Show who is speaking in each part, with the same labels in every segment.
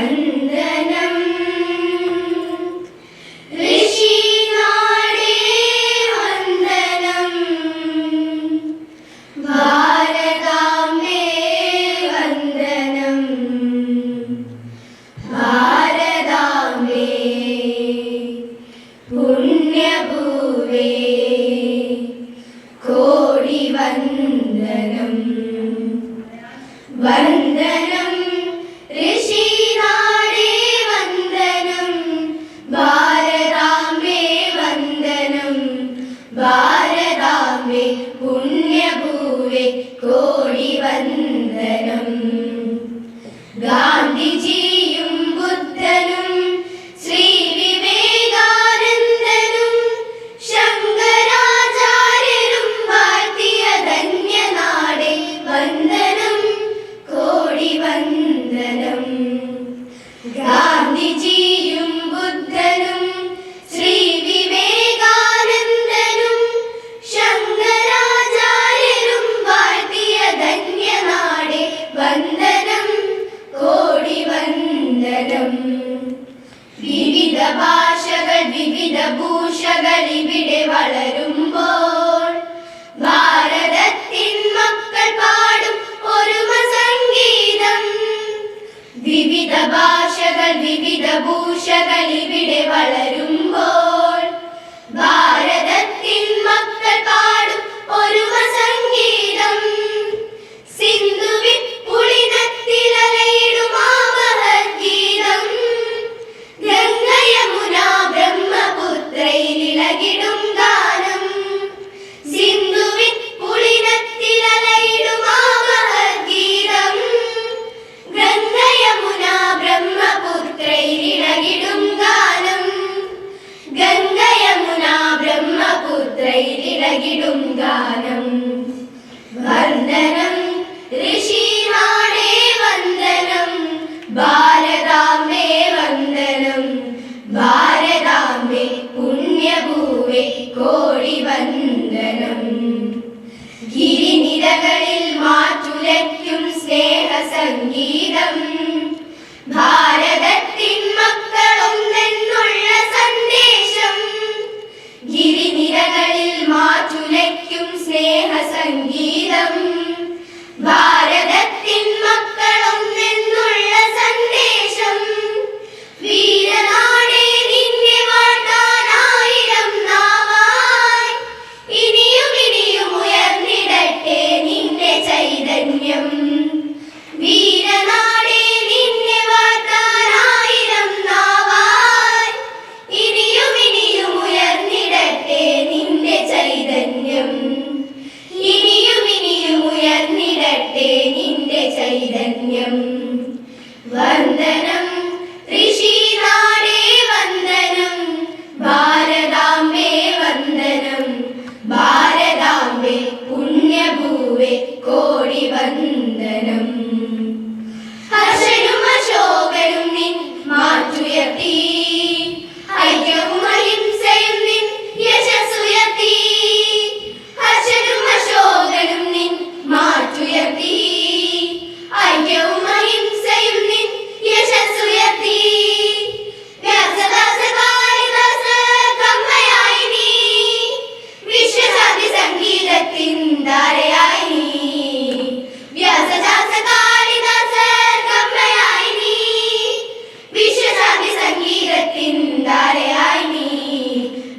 Speaker 1: വന്ദനം കുലഭൂഷകരിവിടെ വളരുമ്പോൾ ഭാരതത്തിൻ മക്കൾ പാടും ഒരുമ സംഗീതം. വിവിധ ഭാഷകൾ വിവിധ ഭൂഷകൾ ഇവിടെ വളരും. പറയും ഗാനം. വന്ദനം. ഋഷിനാടേ വന്ദനം. ഭാരതാമേ വന്ദനം. ഭാരതാമേ പുണ്യഭൂവേ കോടി വന്ദനം. ഗിരിനിരകളിൽ മാറ്റുലയ്ക്കും സ്നേഹസംഗീതം. ചൈതന്യം. വന്ദനം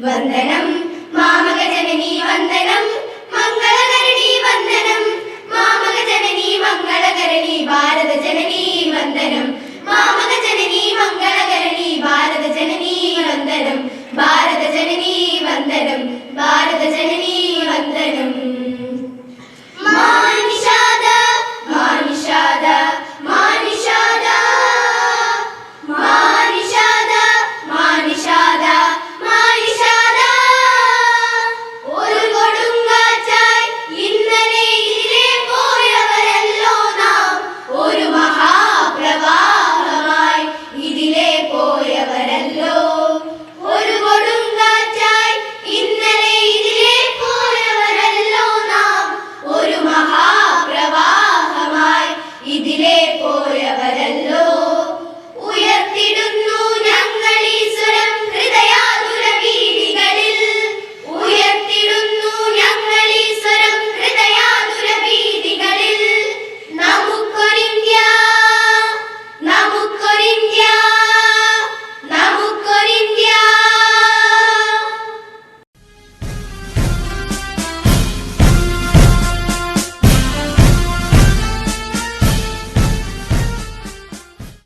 Speaker 1: വന്ദനം. മാമക വന്ദനം. മംഗളകരണി വന്ദനം. മാമക മംഗളകരണി ഭാരത ജനനി വന്ദനം. മാമക മംഗളകരണി ഭാരത ജനനി വന്ദനം. ഭാരത ജനനി വന്ദനം. ഭാരത ജനനി പോയവരല്ലോ. ഉയർത്തിടുന്നു